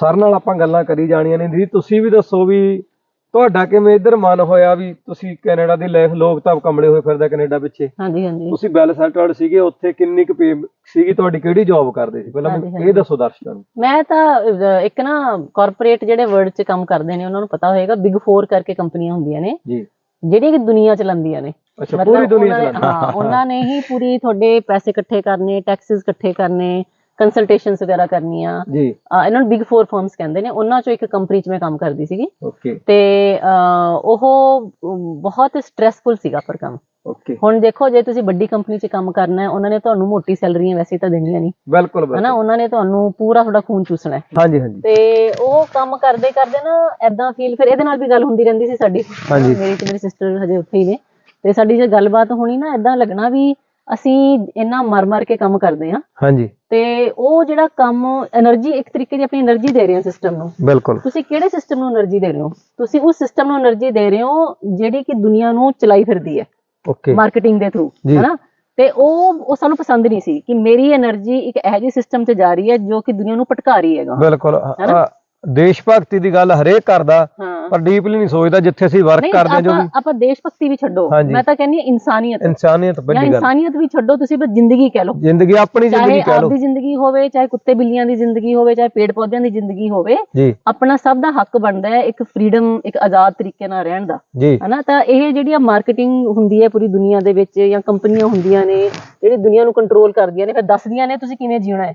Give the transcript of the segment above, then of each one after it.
Sir ਨਾਲ ਆਪਾਂ ਗੱਲਾਂ ਕਰੀ ਜਾਣੀਆਂ ਨੇ। ਦੀਦੀ ਤੁਸੀਂ ਵੀ ਦੱਸੋ ਵੀ ਤੁਹਾਡਾ ਕਿਵੇਂ ਇੱਧਰ ਮਨ ਹੋਇਆ ਵੀ ਤੁਸੀਂ ਕੈਨੇਡਾ ਦੀ ਲਾਈਫ ਲੋਕ ਤਾਂ ਕਮਲੇ ਹੋਏ ਫਿਰਦਾ ਕੈਨੇਡਾ ਪਿੱਛੇ? ਹਾਂਜੀ ਹਾਂਜੀ। ਤੁਸੀਂ ਵੈਲ ਸੈਟਲਡ ਸੀਗੇ ਉੱਥੇ ਕਿੰਨੀ ਕੁ ਪੇ ਸੀਗੀ ਤੁਹਾਡੀ ਕਿਹੜੀ ਜੌਬ ਕਰਦੇ ਸੀ? ਪਹਿਲਾਂ ਮੈਨੂੰ। ਇਹ ਦੱਸੋ ਦਰਸ਼ਕਾਂ ਨੂੰ। ਮੈਂ ਤਾਂ ਅਹ, ਇੱਕ ਨਾ ਕਾਰਪੋਰੇਟ ਜਿਹੜੇ ਵਰਲਡ 'ਚ ਕੰਮ ਕਰਦੇ ਨੇ ਉਹਨਾਂ ਨੂੰ ਪਤਾ ਹੋਏਗਾ ਬਿਗ 4 ਕਰਕੇ ਕੰਪਨੀਆਂ ਹੁੰਦੀਆਂ ਨੇ ਜੀ। ਜਿਹੜੀਆਂ ਕਿ ਦੁਨੀਆ ਚਲਾਉਂਦੀਆਂ ਨੇ। ਅੱਛਾ ਪੂਰੀ ਦੁਨੀਆ ਉਹਨਾਂ ਨੇ- ਚਲਾਉਂਦੇ ਹਾਂ ਉਹਨਾਂ ਨੇ ਹੀ ਪੂਰੀ ਤੁਹਾਡੇ ਪੈਸੇ ਇਕੱਠੇ ਕਰਨੇ ਟੈਕਸਸ ਇਕੱਠੇ ਕਰਨੇ ਕੰਸਲਟੇਸ਼ਨਸ ਵਗੈਰਾ ਕਰਨੀਆਂ ਜੀ। ਇਹਨਾਂ ਨੂੰ ਬਿਗ 4 ਫਰਮਸ ਕਹਿੰਦੇ ਨੇ ਉਹਨਾਂ 'ਚੋਂ ਇੱਕ ਕੰਪਨੀ 'ਚ ਮੈਂ ਕੰਮ ਕਰਦੀ ਸੀਗੀ। ਓਕੇ ਤੇ ਉਹ ਬਹੁਤ ਸਟ੍ਰੈਸਫੁਲ ਸੀਗਾ ਪਰ ਕੰਮ। ਓਕੇ ਹੁਣ ਦੇਖੋ ਜੇ ਤੁਸੀਂ ਵੱਡੀ ਕੰਪਨੀ 'ਚ ਕੰਮ ਕਰਨਾ ਹੈ ਉਹਨਾਂ ਨੇ ਤੁਹਾਨੂੰ ਮੋਟੀ ਸੈਲਰੀਆਂ ਵੈਸੇ ਤਾਂ ਦੇਣੀਆਂ ਨਹੀਂ। ਬਿਲਕੁਲ ਹਨਾ ਉਹਨਾਂ ਨੇ ਤੁਹਾਨੂੰ ਪੂਰਾ ਤੁਹਾਡਾ ਖੂਨ ਚੂਸਣਾ ਹੈ। ਹਾਂਜੀ ਹਾਂਜੀ। ਤੇ ਉਹ ਕੰਮ ਕਰਦੇ ਕਰਦੇ ਨਾ ਐਦਾਂ ਫੀਲ ਫਿਰ ਇਹਦੇ ਨਾਲ ਵੀ ਗੱਲ ਹੁੰਦੀ ਰਹਿੰਦੀ ਸੀ ਸਾਡੀ। ਹਾਂਜੀ। ਮੇਰੀ ਤੇ ਮੇਰੀ ਸਿਸਟਰ ਹਜੇ ਉੱਥੇ ਹੀ ਨੇ। ਤੇ ਸਾਡੀ ਜੇ ਗੱਲਬਾਤ ਹੋਣੀ ਨਾ ਐਦਾਂ ਲੱਗਣਾ ਵੀ ਅਸੀਂ ਇੰਨਾ ਮਰ-ਮਰ ਕੇ ਕੰਮ ਕਰਦੇ ਆ ਹਾਂਜੀ। ਤੇ ਉਹ ਜਿਹੜਾ ਕੰਮ એનર્ਜੀ ਇੱਕ ਤਰੀਕੇ ਦੀ ਆਪਣੀ એનર્ਜੀ ਦੇ ਰਹੇ ਹੋ ਸਿਸਟਮ ਨੂੰ। ਬਿਲਕੁਲ। ਤੁਸੀਂ ਕਿਹੜੇ ਸਿਸਟਮ ਨੂੰ એનર્ਜੀ ਦੇ ਰਹੇ ਹੋ? ਤੁਸੀਂ ਉਸ ਸਿਸਟਮ ਨੂੰ એનર્ਜੀ ਦੇ ਰਹੇ ਹੋ ਜਿਹੜੀ ਕਿ ਦੁਨੀਆ ਨੂੰ ਚਲਾਈ ਫਿਰਦੀ ਹੈ। ਓਕੇ ਮਾਰਕੀਟਿੰਗ ਦੇ ਥਰੂ ਹੈਨਾ? ਤੇ ਉਹ ਉਹ ਸਾਨੂੰ ਪਸੰਦ ਨਹੀਂ ਸੀ ਕਿ ਮੇਰੀ એનર્ਜੀ ਇੱਕ ਇਹੋ ਜਿਹੇ ਸਿਸਟਮ 'ਚ ਜਾ ਰਹੀ ਹੈ ਜੋ ਕਿ ਦੁਨੀਆ ਨੂੰ ਭਟਕਾ ਰਹੀ ਹੈਗਾ। ਬਿਲਕੁਲ। ਦੇਸ਼ ਭਗਤੀ ਦੀ ਗੱਲ ਹਰੇਕ ਕਰਦਾ ਹਾਂ। ਪਰ ਡੀਪਲੀ ਨਹੀਂ ਸੋਚਦਾ ਜਿੱਥੇ ਅਸੀਂ ਵਰਕ ਕਰਦੇ ਹਾਂ ਜੋ ਵੀ ਆਪਾਂ ਦੇਸ਼ ਭਗਤੀ ਵੀ ਛੱਡੋ। ਮੈਂ ਤਾਂ ਕਹਿੰਦੀ ਹਾਂ ਇਨਸਾਨੀਅਤ। ਇਨਸਾਨੀਅਤ ਵੱਡੀ ਗੱਲ। ਇਨਸਾਨੀਅਤ ਵੀ ਛੱਡੋ ਤੁਸੀਂ ਬਸ ਜ਼ਿੰਦਗੀ ਕਹਿ ਲਓ। ਜ਼ਿੰਦਗੀ ਆਪਣੀ ਜ਼ਿੰਦਗੀ ਕਹਿ ਲਓ। ਆਪਦੀ ਜ਼ਿੰਦਗੀ ਹੋਵੇ ਚਾਹੇ ਕੁੱਤੇ ਬਿੱਲੀਆਂ ਦੀ ਜ਼ਿੰਦਗੀ ਹੋਵੇ ਚਾਹੇ ਪੇੜ ਪੌਦਿਆਂ ਦੀ ਜ਼ਿੰਦਗੀ ਹੋਵੇ ਆਪਣਾ ਸਭ ਦਾ ਹੱਕ ਬਣਦਾ ਹੈ ਇੱਕ ਫ੍ਰੀडम ਇੱਕ ਆਜ਼ਾਦ ਤਰੀਕੇ ਨਾਲ ਰਹਿਣ ਦਾ। ਹਨਾ? ਤਾਂ ਇਹ ਜਿਹੜੀ ਮਾਰਕੀਟਿੰਗ ਹੁੰਦੀ ਹੈ ਪੂਰੀ ਦੁਨੀਆ ਦੇ ਵਿੱਚ ਜਾਂ ਕੰਪਨੀਆਂ ਹੁੰਦੀਆਂ ਨੇ ਜਿਹੜੀ ਦੁਨੀਆ ਨੂੰ ਕੰਟਰੋਲ ਕਰਦੀਆਂ ਨੇ ਫਿਰ ਦੱਸਦੀਆਂ ਨੇ ਤੁਸੀਂ ਕਿਵੇਂ ਜੀਣਾ ਹੈ।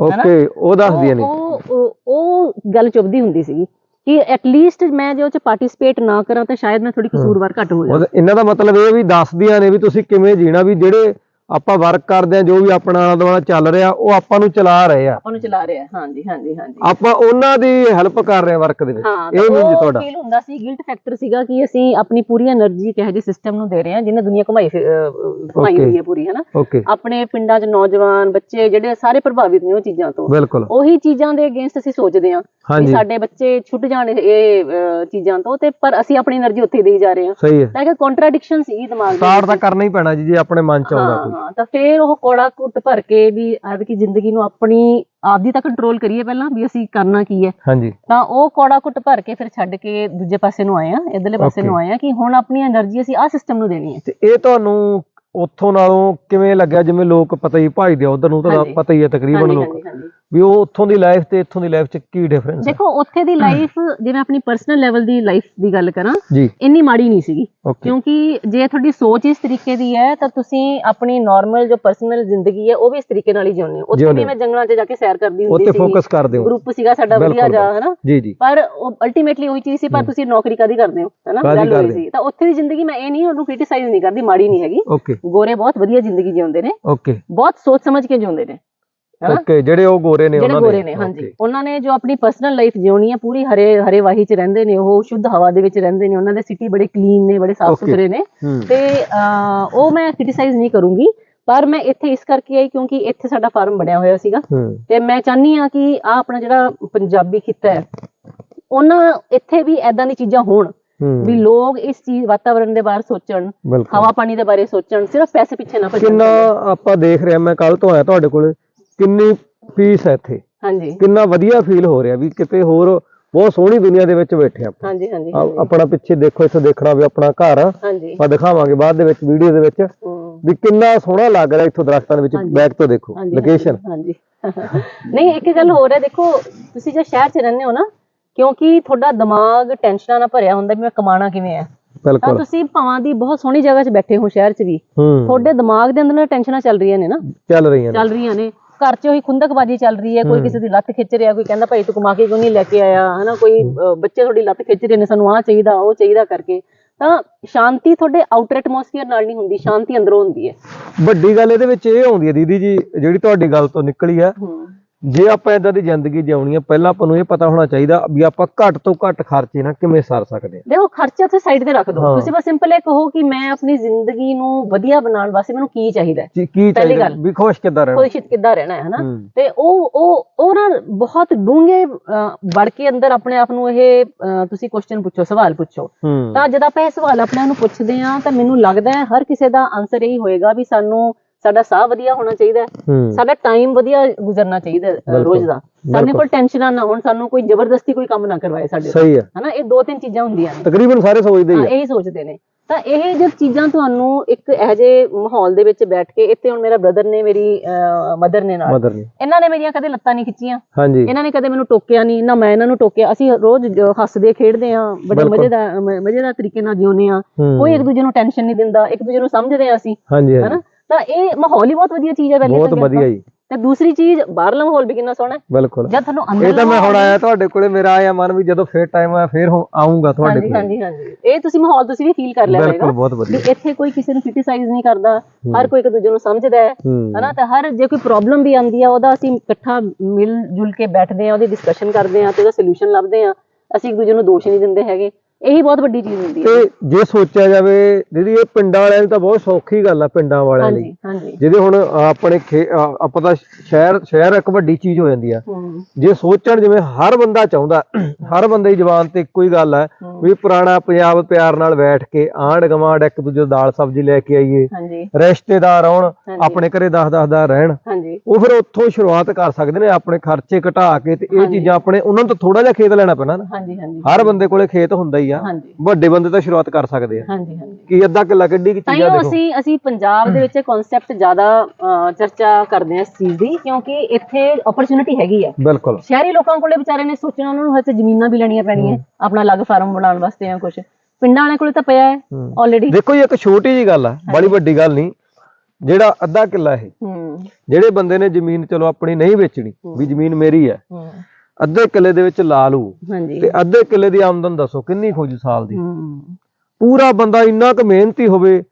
ਓਕੇ ਉਹ ਦੱਸਦੀਆਂ ਨੇ ਉਹ ਉਹ- ਉਹ ਗੱਲ ਚੁੱਭਦੀ ਹੁੰਦੀ ਸੀਗੀ ਕਿ ਐਟਲੀਸਟ ਮੈਂ ਜੇ ਉਹ ਚ ਪਾਰਟਿਸਿਪੇਟ ਨਾ ਕਰਾਂ ਤਾਂ ਸ਼ਾਇਦ ਮੈਂ ਥੋੜੀ ਕਸੂਰਵਾਰ ਘੱਟ ਹੋ ਜਾਵਾਂ। ਇਹਨਾਂ ਦਾ ਮਤਲਬ ਇਹ ਵੀ ਦੱਸਦੀਆਂ ਨੇ ਵੀ ਤੁਸੀਂ ਕਿਵੇਂ ਜੀਣਾ ਵੀ ਜਿਹੜੇ ਆਪਾਂ ਵਰਕ ਕਰਦੇ ਆ ਜੋ ਵੀ ਆਪਣਾ ਆਲਾ ਦੁਆਲਾ ਚੱਲ ਰਿਹਾ ਉਹ ਆਪਾਂ ਨੂੰ ਚਲਾ ਰਹੇ ਆ। ਉਹਨੂੰ ਚਲਾ ਰਿਹਾ ਹਾਂਜੀ ਹਾਂਜੀ ਹਾਂਜੀ। ਆਪਾਂ ਉਹਨਾਂ ਦੀ ਹੈਲਪ ਕਰ ਰਹੇ ਆ ਵਰਕ ਦੇ ਵਿੱਚ। ਹਾਂ ਇਹ ਮੀਨ ਤੁਹਾਡਾ। ਫੀਲ ਹੁੰਦਾ ਸੀ ਗਿਲਟ ਫੈਕਟਰ ਸੀਗਾ ਕਿ ਅਸੀਂ ਆਪਣੀ ਪੂਰੀ એનર્ਜੀ ਕਿਹੋ ਜਿਹੇ ਸਿਸਟਮ ਨੂੰ ਦੇ ਰਹੇ ਆ ਜਿਹਨੇ ਦੁਨੀਆ ਘੁਮਾਈ ਘੁਮਾਈ ਹੋਈ ਹੈ ਪੂਰੀ ਹਨਾ? ਆਪਣੇ ਪਿੰਡਾਂ 'ਚ ਨੌਜਵਾਨ ਬੱਚੇ ਜਿਹੜੇ ਸਾਰੇ ਪ੍ਰਭਾਵਿਤ ਨੇ ਉਹ ਚੀਜ਼ਾਂ ਤੋਂ। ਬਿਲਕੁਲ। ਉਹੀ ਚੀਜ਼ਾਂ ਦੇ ਅਗੇਂਸਟ ਅਸੀਂ ਸੋਚਦੇ ਆ ਕਿ ਸਾਡੇ ਬੱਚੇ ਛੁੱਟ ਜਾਣ ਇਹ ਚੀਜ਼ਾਂ ਤੋਂ ਤੇ ਪਰ ਅਸੀਂ ਆਪਣੀ એનર્ਜੀ ਉੱਥੇ ਦੇਈ ਜਾ ਰਹੇ ਆ ਤਾਂ ਕਿ ਕੰਟਰਡਿਕਸ਼ਨ ਸੀਗੀ ਦਿਮਾਗ ਦੇ ਸਟਾਰਟ ਤਾਂ ਕਰਨਾ ਹੀ ਪੈਣਾ ਜੀ ਜੇ ਆਪਣੇ ਮਨ 'ਚ ਆਉਂਦਾ ਕੋਈ। ਹਾਂ ਤਾਂ ਫਿਰ ਉਹ ਕੋੜਾ ਕੁੱਟ ਭਰ ਕੇ ਵੀ ਆਦ ਕੀ ਜ਼ਿੰਦਗੀ ਨੂੰ ਆਪਣੀ ਆਪਦੀ ਤਾਂ ਕੰਟਰੋਲ ਕਰੀਏ ਪਹਿਲਾਂ ਵੀ ਅਸੀਂ ਕਰਨਾ ਕੀ ਹੈ। ਹਾਂਜੀ। ਤਾਂ ਉਹ ਕੋੜਾ ਕੁੱਟ ਭਰ ਕੇ ਫਿਰ ਛੱਡ ਕੇ ਦੂਜੇ ਪਾਸੇ ਨੂੰ ਆਏ ਆ ਇਧਰਲੇ ਪਾਸੇ ਨੂੰ ਆਏ ਆ ਕਿ ਹੁਣ ਆਪਣੀ એનર્ਜੀ ਅਸੀਂ ਆ ਸਿਸਟਮ ਨੂੰ ਦੇਣੀ ਹੈ। ਤੇ ਇਹ ਤੁਹਾਨੂੰ ਉੱਥੋਂ ਨਾਲੋਂ ਕਿਵੇਂ ਲੱਗਿਆ? ਜਿਵੇਂ ਲੋਕ ਪਤਾ ਹੀ ਭਾਈ ਦੇ ਉਧਰ ਨੂੰ ਤਾਂ ਪਤਾ ਹੀ ਹੈ ਤਕਰੀਬਨ ਲੋਕ। ਵੀ ਉਹ ਉੱਥੋਂ ਦੀ ਲਾਈਫ ਤੇ ਇੱਥੋਂ ਦੀ ਲਾਈਫ ਚ ਕੀ ਡਿਫਰੈਂਸ ਹੈ? ਦੇਖੋ ਉੱਥੇ ਦੀ ਲਾਈਫ ਜਿਵੇਂ ਆਪਣੀ ਪਰਸਨਲ ਲੈਵਲ ਦੀ ਲਾਈਫ ਦੀ ਗੱਲ ਕਰਾਂ ਜੀ। ਇੰਨੀ ਮਾੜੀ ਨਹੀਂ ਸੀਗੀ। ਓਕੇ ਕਿਉਂਕਿ ਜੇ ਤੁਹਾਡੀ ਸੋਚ ਇਸ ਤਰੀਕੇ ਦੀ ਹੈ ਤਾਂ ਤੁਸੀਂ ਆਪਣੀ ਨਾਰਮਲ ਜੋ ਪਰਸਨਲ ਜ਼ਿੰਦਗੀ ਹੈ ਉਹ ਵੀ ਇਸ ਤਰੀਕੇ ਨਾਲ ਹੀ ਜਿਉਂਦੇ ਹੋ। ਉੱਥੇ ਜਿਉਂਦੇ ਵੀ ਮੈਂ ਜੰਗਲਾਂ 'ਚ ਜਾ ਕੇ ਸੈਰ ਕਰਦੀ ਹੁੰਦੀ ਸੀ ਫੋਕਸ ਕਰਦੇ ਹੋ। ਗਰੁੱਪ ਸੀਗਾ ਸਾਡਾ ਵਧੀਆ ਬਿਲਕੁਲ, ਜਾ ਹਨਾ? ਜੀ ਜੀ। ਪਰ ਉਹ ਅਲਟੀਮੇਟਲੀ ਉਹੀ ਚੀਜ਼ ਸੀ ਪਰ ਤੁਸੀਂ ਨੌਕਰੀ ਕਾਦੀ ਕਰਦੇ ਹੋ ਹਨਾ? ਕਾਹਦੀ ਗੱਲ ਹੋਈ ਕਰਦੇ? ਸੀ। ਤਾਂ ਉੱਥੇ ਦੀ ਜ਼ਿੰਦਗੀ ਮੈਂ ਇਹ ਨਹੀਂ ਉਹਨੂੰ ਕ੍ਰਿਟਿਸਾਈਜ਼ ਨਹੀਂ ਕਰਦੀ ਮਾੜੀ ਨਹੀਂ ਹੈਗੀ। ਓਕੇ ਗੋਰੇ ਬਹੁਤ ਵਧੀਆ ਜ਼ਿੰਦਗੀ ਜਿਉਂਦੇ ਨੇ। ਓਕੇ ਬਹੁਤ ਸੋਚ ਸਮਝ ਕੇ ਜਿਉਂਦੇ ਨੇ। ਓਕੇ ਜਿਹੜੇ ਉਹ ਗੋਰੇ ਨੇ ਜਿਹੜੇ ਗੋਰੇ ਨੇ ਹਾਂਜੀ। ਉਹਨਾਂ ਨੇ ਜੋ ਆਪਣੀ ਪਰਸਨਲ ਲਾਈਫ ਜਿਉਣੀ ਹੈ ਪੂਰੀ ਹਰੇ ਹਰੇ ਵਾਹੀ ਚ ਰਹਿੰਦੇ ਨੇ ਉਹ ਸ਼ੁੱਧ ਹਵਾ ਦੇ ਵਿੱਚ ਰਹਿੰਦੇ ਨੇ ਉਹਨਾਂ ਦੇ ਸਿਟੀ ਬੜੇ ਕਲੀਨ ਨੇ ਬੜੇ ਸਾਫ਼. ਸੁਥਰੇ ਨੇ। ਤੇ ਉਹ ਮੈਂ ਕ੍ਰਿਟਿਸਾਈਜ਼ ਨਹੀਂ ਕਰੂੰਗੀ ਪਰ ਮੈਂ ਇੱਥੇ ਇਸ ਕਰਕੇ ਆਈ ਕਿਉਂਕਿ ਇੱਥੇ ਸਾਡਾ ਫਾਰਮ ਬਣਿਆ ਹੋਇਆ ਸੀਗਾ। ਤੇ ਮੈਂ ਚਾਹਨੀ ਆ ਕਿ ਆ ਆਪਣਾ ਜਿਹੜਾ ਪੰਜਾਬੀ ਖਿੱਤਾ ਹੈ ਉਹਨਾਂ ਇੱਥੇ ਵੀ ਐਦਾਂ ਦੀ ਚੀਜ਼ਾਂ ਹੋਣ ਵੀ ਲੋਕ ਇਸ ਚੀਜ਼ ਵਾਤਾਵਰਣ ਦੇ ਬਾਰੇ ਸੋਚਣ ਹਵਾ ਪਾਣੀ ਦੇ ਬਾਰੇ ਸੋਚਣ ਸਿਰਫ ਪੈਸੇ ਪਿੱਛੇ ਨਾ ਭੱਜਣ। ਕਿੰਨਾ ਆਪਾਂ ਦੇਖ ਰਹੇ ਮੈਂ ਕੱਲ ਤੋਂ ਆਇਆ ਤੁਹਾਡੇ ਕੋਲ ਕਿੰਨੀ ਪੀਸ ਹੈ ਇੱਥੇ। ਹਾਂਜੀ। ਕਿੰਨਾ ਵਧੀਆ ਫੀਲ ਹੋ ਰਿਹਾ ਵੀ ਕਿਤੇ ਹੋਰ ਬਹੁਤ ਸੋਹਣੀ ਦੁਨੀਆ ਦੇ ਵਿੱਚ ਬੈਠੇ ਆਪਾਂ। ਹਾਂਜੀ ਹਾਂਜੀ ਆ- ਆਪਣਾ ਪਿੱਛੇ ਦੇਖੋ ਇੱਥੇ ਦੇਖਣਾ ਵੀ ਆਪਣਾ ਘਰ ਆ। ਆਪਾਂ ਦਿਖਾਵਾਂਗੇ ਬਾਅਦ ਦੇ ਵਿੱਚ ਵੀਡੀਓ ਦੇ ਵਿੱਚ ਵੀ ਕਿੰਨਾ ਸੋਹਣਾ ਲੱਗ ਰਿਹਾ ਇੱਥੋਂ ਦਰਖਤਾਂ ਦੇ ਵਿੱਚ। ਬੈਕ ਤੋਂ ਦੇਖੋ ਲੋਕੇਸ਼ਨ ਹਾਂਜੀ ਨਹੀਂ ਇੱਕ ਗੱਲ ਹੋਰ ਹੈ ਦੇਖੋ ਤੁਸੀਂ ਜੇ ਸ਼ਹਿਰ 'ਚ ਰਹਿੰਦੇ ਹੋ ਨਾ ਕਿਉਂਕਿ ਤੁਹਾਡਾ ਦਿਮਾਗ ਟੈਨਸ਼ਨਾਂ ਨਾਲ ਭਰਿਆ ਹੁੰਦਾ ਵੀ ਮੈਂ ਕਮਾਣਾ ਕਿਵੇਂ ਤਾਂ ਬਿਲਕੁਲ। ਤੁਸੀਂ ਭਾਵਾਂ ਦੀ ਬਹੁਤ ਸੋਹਣੀ ਜਗ੍ਹਾ 'ਚ ਬੈਠੇ ਹੋ ਸ਼ਹਿਰ 'ਚ ਵੀ ਤੁਹਾਡੇ ਦਿਮਾਗ ਦੇ ਅੰਦਰ ਟੈਨਸ਼ਨਾਂ ਚੱਲ ਰਹੀਆਂ ਨੇ ਨਾ। ਚੱਲ ਰਹੀਆਂ ਨੇ। ਚੱਲ ਰਹੀਆਂ ਨੇ। ਘਰ 'ਚ ਉਹੀ ਖੁੰਦਕਬਾਜੀ ਚੱਲ ਰਹੀ ਹੈ ਕੋਈ ਕਿਸੇ ਦੀ ਲੱਤ ਖਿੱਚ ਰਿਹਾ ਕੋਈ ਕਹਿੰਦਾ ਭਾਈ ਤੂੰ ਕਮਾ ਕੇ ਕਿਉਂ ਨਹੀਂ ਲੈ ਕੇ ਆਇਆ ਹਨਾ ਕੋਈ ਬੱਚੇ ਤੁਹਾਡੀ ਲੱਤ ਖਿੱਚ ਰਹੇ ਨੇ ਸਾਨੂੰ ਆਹ ਚਾਹੀਦਾ ਉਹ ਚਾਹੀਦਾ ਕਰਕੇ। ਤਾਂ ਸ਼ਾਂਤੀ ਤੁਹਾਡੇ ਆਊਟਰ ਐਟਮੋਸਫੀਅਰ ਨਾਲ ਨਹੀਂ ਹੁੰਦੀ ਸ਼ਾਂਤੀ ਅੰਦਰੋਂ ਹੁੰਦੀ ਹੈ। ਵੱਡੀ ਗੱਲ ਇਹਦੇ ਵਿੱਚ ਇਹ ਆਉਂਦੀ ਹੈ ਦੀਦੀ ਜੀ ਜਿਹੜੀ ਤੁਹਾਡੀ ਗੱਲ ਤੋਂ ਨਿਕਲੀ ਆ ਹੂੰ। ਜੇ ਆਪਾਂ ਇਦਾਂ ਦੀ ਜ਼ਿੰਦਗੀ ਜਿਉਣੀ ਆ ਪਹਿਲਾਂ ਆਪਾਂ ਨੂੰ ਇਹ ਪਤਾ ਹੋਣਾ ਚਾਹੀਦਾ ਵੀ ਆਪਾਂ ਘੱਟ ਤੋਂ ਘੱਟ ਖਰਚੇ ਨਾਲ ਕਿਵੇਂ ਸਰ ਸਕਦੇ ਆ। ਦੇਖੋ ਖਰਚਾ ਤੇ ਸਾਈਡ ਤੇ ਰੱਖ ਦਿਓ। ਤੁਸੀਂ ਬਸ ਸਿੰਪਲ ਇਹ ਕਹੋ ਕਿ ਮੈਂ ਆਪਣੀ ਜ਼ਿੰਦਗੀ ਨੂੰ ਵਧੀਆ ਬਣਾਉਣ ਵਾਸਤੇ ਮੈਨੂੰ ਕੀ ਚਾਹੀਦਾ ਹੈ? ਕੀ ਚਾਹੀਦਾ। ਵੀ ਖੁਸ਼ ਕਿੱਦਾਂ ਰਹਿਣਾ? ਖੁਸ਼ਿਤ ਕਿੱਦਾਂ ਰਹਿਣਾ ਹੈ ਹਨਾ? ਤੇ ਉਹ ਉਹ ਉਹ ਨਾ ਬਹੁਤ ਡੂੰਘੇ ਵੜ ਕੇ ਅੰਦਰ ਆਪਣੇ ਆਪ ਨੂੰ ਇਹ ਤੁਸੀਂ ਕੁਐਸਚਨ ਪੁੱਛੋ ਸਵਾਲ ਪੁੱਛੋ। ਤਾਂ ਜਦ ਆਪਾਂ ਇਹ ਸਵਾਲ ਆਪਣੇ ਆਪ ਨੂੰ ਪੁੱਛਦੇ ਆ ਤਾਂ ਮੈਨੂੰ ਲੱਗਦਾ ਹੈ ਹਰ ਕਿਸੇ ਦਾ ਆਨਸਰ ਇਹੀ ਹੋਏਗਾ ਵੀ ਸਾਨੂੰ ਸਾਡਾ ਸਾਹ ਵਧੀਆ ਹੋਣਾ ਚਾਹੀਦਾ ਸਾਡਾ ਟਾਈਮ ਵਧੀਆ ਗੁਜ਼ਰਨਾ ਚਾਹੀਦਾ। ਰੋਜ਼ ਦਾ। ਸਾਡੇ ਕੋਲ ਟੈਨਸ਼ਨਾਂ ਨਾ ਹੋਣ ਸਾਨੂੰ ਕੋਈ ਜ਼ਬਰਦਸਤੀ ਕੋਈ ਕੰਮ ਨਾ ਕਰਵਾਏ ਸਾਡੇ ਸਹੀ ਹੈ। ਹਨਾ ਇਹ ਦੋ ਤਿੰਨ ਚੀਜ਼ਾਂ ਹੁੰਦੀਆਂ ਨੇ। ਤਕਰੀਬਨ ਸਾਰੇ ਸੋਚਦੇ ਹੀ ਆ। ਇਹੀ ਸੋਚਦੇ ਨੇ। ਤਾਂ ਇਹ ਜਦ ਚੀਜ਼ਾਂ ਤੁਹਾਨੂੰ ਇੱਕ ਇਹੋ ਜਿਹੇ ਮਾਹੌਲ ਦੇ ਵਿੱਚ ਬੈਠ ਕੇ ਇੱਥੇ ਹੁਣ ਮੇਰਾ ਬ੍ਰਦਰ ਨੇ ਮੇਰੀ ਮਦਰ ਨੇ ਨਾਲ। ਇਹਨਾਂ ਨੇ ਮੇਰੀਆਂ ਕਦੇ ਲੱਤਾਂ ਨਹੀਂ ਖਿੱਚੀਆਂ। ਹਾਂਜੀ। ਇਹਨਾਂ ਨੇ ਕਦੇ ਮੈਨੂੰ ਟੋਕਿਆ ਨਹੀਂ ਨਾ ਮੈਂ ਇਹਨਾਂ ਨੂੰ ਟੋਕਿਆ। ਅਸੀਂ ਰੋਜ਼ ਹੱਸਦੇ ਖੇਡਦੇ ਆ ਬੜੇ। ਮਜ਼ੇਦਾਰ ਮਜ਼ੇਦਾਰ ਤਰੀਕੇ ਨਾਲ ਜਿਉਂਦੇ ਆ। ਕੋਈ ਇੱਕ ਦੂਜੇ ਨੂੰ ਟੈਨਸ਼ਨ ਨਹੀਂ ਦਿੰਦਾ ਇੱਕ ਦੂਜੇ ਨੂੰ ਸਮਝਦੇ ਆ ਅਸੀਂ। ਹਨਾ? ਤਾਂ ਇਹ ਮਾਹੌਲ ਹੀ ਬਹੁਤ ਵਧੀਆ ਚੀਜ਼ ਹੈ ਪਹਿਲੇ ਬਹੁਤ ਵਧੀਆ ਜੀ। ਤੇ ਦੂਸਰੀ ਚੀਜ਼ ਬਾਹਰਲਾ ਮਾਹੌਲ ਵੀ ਕਿੰਨਾ ਸੋਹਣਾ ਹੈ। ਬਿਲਕੁਲ। ਜਦ ਤੁਹਾਨੂੰ ਅੰਦਰ ਇਹ ਤਾਂ ਮੈਂ ਹੁਣ ਆਇਆ ਤੁਹਾਡੇ ਕੋਲੇ ਮੇਰਾ ਆਇਆ ਮਨ ਵੀ ਜਦੋਂ ਫੇਰ ਟਾਈਮ ਆਇਆ ਫੇਰ ਹੁਣ ਆਉਂਗਾ ਤੁਹਾਡੇ ਕੋਲੇ। ਹਾਂਜੀ ਹਾਂਜੀ। ਇਹ ਤੁਸੀਂ ਮਾਹੌਲ ਤੁਸੀਂ ਵੀ ਫੀਲ ਕਰ ਲਿਆ ਬਿਲਕੁਲ ਹੋਵੇਗਾ ਬਹੁਤ ਵੀ ਵਧੀਆ। ਇੱਥੇ ਕੋਈ ਕਿਸੇ ਨੂੰ ਕ੍ਰਿਟਿਸਾਈਜ਼ ਨਹੀਂ ਕਰਦਾ ਹਰ ਕੋਈ ਇੱਕ ਦੂਜੇ ਨੂੰ ਸਮਝਦਾ ਹੈ ਹੂੰ। ਹਨਾ? ਤਾਂ ਹਰ ਜੇ ਕੋਈ ਪ੍ਰੋਬਲਮ ਵੀ ਆਉਂਦੀ ਆ ਉਹਦਾ ਅਸੀਂ ਇਕੱਠਾ ਮਿਲ ਜੁਲ ਕੇ ਬੈਠਦੇ ਆ ਉਹਦੀ ਡਿਸਕਸ਼ਨ ਕਰਦੇ ਆ ਤੇ ਉਹਦਾ ਸੋਲੂਸ਼ਨ ਲੱਭਦੇ ਆ ਅਸੀਂ ਇੱਕ ਦੂਜੇ ਨੂੰ ਦੋਸ਼ ਨਹੀਂ ਦਿੰਦੇ ਹੈਗੇ। ਇਹੀ ਬਹੁਤ ਵੱਡੀ ਚੀਜ਼ ਹੁੰਦੀ ਹੈ। ਤੇ ਜੇ ਸੋਚਿਆ ਜਾਵੇ ਦੀਦੀ ਇਹ ਪਿੰਡਾਂ ਵਾਲਿਆਂ ਦੀ ਤਾਂ ਬਹੁਤ ਸੌਖੀ ਗੱਲ ਆ ਪਿੰਡਾਂ ਵਾਲਿਆਂ ਲਈ। ਹਾਂਜੀ ਹਾਂਜੀ। ਜਿਹਦੇ ਹੁਣ ਆਪਣੇ ਆਪਾਂ ਤਾਂ ਸ਼ਹਿਰ ਸ਼ਹਿਰ ਇੱਕ ਵੱਡੀ ਚੀਜ਼ ਹੋ ਜਾਂਦੀ ਆ। ਜੇ ਸੋਚਣ ਜਿਵੇਂ ਹਰ ਬੰਦਾ ਚਾਹੁੰਦਾ ਹਰ ਬੰਦੇ ਦੀ ਜ਼ੁਬਾਨ ਤੇ ਇੱਕੋ ਹੀ ਗੱਲ ਹੈ ਹੂੰ। ਵੀ ਪੁਰਾਣਾ ਪੰਜਾਬ ਪਿਆਰ ਨਾਲ ਬੈਠ ਕੇ ਆਂਢ ਗਵਾਂਢ ਇੱਕ ਦੂਜੇ ਦਾਲ ਸਬਜ਼ੀ ਲੈ ਕੇ ਆਈਏ। ਰਿਸ਼ਤੇਦਾਰ ਆਉਣ। ਆਪਣੇ ਘਰੇ 10 10 ਦਾ ਰਹਿਣ। ਹਾਂਜੀ। ਉਹ ਫਿਰ ਉੱਥੋਂ ਸ਼ੁਰੂਆਤ ਕਰ ਸਕਦੇ ਨੇ ਆਪਣੇ ਖਰਚੇ ਘਟਾ ਕੇ ਤੇ ਇਹ ਚੀਜ਼ਾਂ ਆਪਣੇ ਉਹਨਾਂ ਨੂੰ ਥੋੜਾ ਜਿਹਾ ਖੇਤ ਲੈਣਾ ਪੈਣਾ ਨਾ। ਹਾਂਜੀ ਹਾਂਜੀ। ਹਰ ਬੰਦੇ ਕੋਲੇ ਖੇਤ ਹੁੰਦਾ ਹੀ ਆ। ਵੱਡੇ ਬੰਦੇ ਤਾਂ ਸ਼ੁਰੂਆਤ ਕਰ ਸਕਦੇ ਆ। ਕਿ ਅੱਧਾ ਕਿੱਲਾ ਕਿੱਡੀ ਕੀ ਚੀਜ਼ਾਂ ਦੇਖੋ। ਅਸੀਂ ਅਸੀਂ ਪੰਜਾਬ ਦੇ ਵਿੱਚ ਕਨਸੈਪਟ ਜ਼ਿਆਦਾ ਚਰਚਾ ਕਰਦੇ ਆ ਇਸ ਚੀਜ਼ ਦੀ ਕਿਉਂਕਿ ਇੱਥੇ ਓਪਰਚ्युनिटी ਹੈਗੀ ਆ। ਬਿਲਕੁਲ। ਸ਼ਹਿਰੀ ਲੋਕਾਂ ਕੋਲੇ ਵਿਚਾਰੇ ਨੇ ਸੋਚਣਾ ਉਹਨਾਂ ਨੂੰ ਹੱਥੇ ਜ਼ਮੀਨਾਂ ਵੀ ਲੈਣੀਆਂ ਪੈਣੀਆਂ ਆਪਣਾ ਅਲੱਗ ਫਾਰਮ ਬਣਾਉਣ ਵਾਸਤੇ ਆ ਕੁਝ ਪਿੰਡਾਂ ਵਾਲਿਆਂ ਕੋਲੇ ਤਾਂ ਪਿਆ ਹੈ ਆਲਰੇਡੀ ਦੇਖੋ ਇਹ ਇੱਕ ਛੋਟੀ ਜੀ ਗੱਲ ਆ ਬੜੀ ਵੱਡੀ ਗੱਲ ਨਹੀਂ। ਜਿਹੜਾ ਅੱਧਾ ਕਿੱਲਾ ਇਹ ਜਿਹੜੇ ਬੰਦੇ ਨੇ ਜ਼ਮੀਨ ਚਲੋ ਆਪਣੀ ਨਹੀਂ ਵੇਚਣੀ ਵੀ ਜ਼ਮੀਨ ਮੇਰੀ ਹੈ ਅੱਧੇ ਕਿੱਲੇ ਦੇ ਵਿੱਚ ਲਾ ਲੂ ਤੇ ਅੱਧੇ ਕਿੱਲੇ ਦੀ ਆਮਦਨ ਦੱਸੋ ਕਿੰਨੀ ਖੋਜ ਸਾਲ ਦੀ? ਪੂਰਾ ਬੰਦਾ ਇੰਨਾ ਕੁ ਮਿਹਨਤੀ ਹੋਵੇ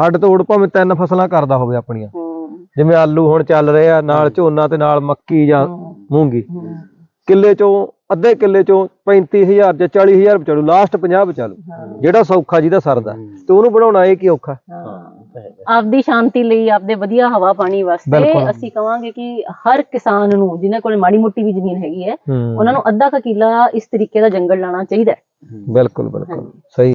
ਹੱਡ ਤੋੜ ਭਾਵੇਂ ਤਿੰਨ ਫਸਲਾਂ ਕਰਦਾ ਹੋਵੇ ਆਪਣੀਆਂ। ਜਿਵੇਂ ਆਲੂ ਹੁਣ ਚੱਲ ਰਹੇ ਆ ਨਾਲ ਝੋਨਾ ਤੇ ਨਾਲ ਮੱਕੀ ਜਾਂ ਮੂੰਗੀ। ਕਿੱਲੇ ਚੋਂ ਅੱਧੇ ਕਿੱਲੇ ਚੋਂ 35000 ਜਾਂ 40000 ਬਚਾਲੂ ਲਾਸਟ 50 ਬਚਾਲੂ ਜਿਹੜਾ ਸੌਖਾ ਜਿਹਦਾ ਸਰਦਾ। ਤੇ ਉਹਨੂੰ ਬਣਾਉਣਾ ਇਹ ਕੀ ਔਖਾ? ਆਪਦੀ ਸ਼ਾਂਤੀ ਲਈ ਆਪਦੇ ਵਧੀਆ ਹਵਾ ਪਾਣੀ ਵਾਸਤੇ ਬਿਲਕੁਲ। ਅਸੀਂ ਕਵਾਂਗੇ ਕਿ ਹਰ ਕਿਸਾਨ ਨੂੰ ਜਿਨ੍ਹਾਂ ਕੋਲ ਮਾੜੀ ਮੋਟੀ ਵੀ ਜ਼ਮੀਨ ਹੈਗੀ ਹੈ ਹੂੰ। ਉਹਨਾਂ ਨੂੰ ਅੱਧਾ ਕੁ ਕਿੱਲਾ ਇਸ ਤਰੀਕੇ ਦਾ ਜੰਗਲ ਲਾਣਾ ਚਾਹੀਦਾ ਹੈ। ਬਿਲਕੁਲ ਬਿਲਕੁਲ। ਸਹੀ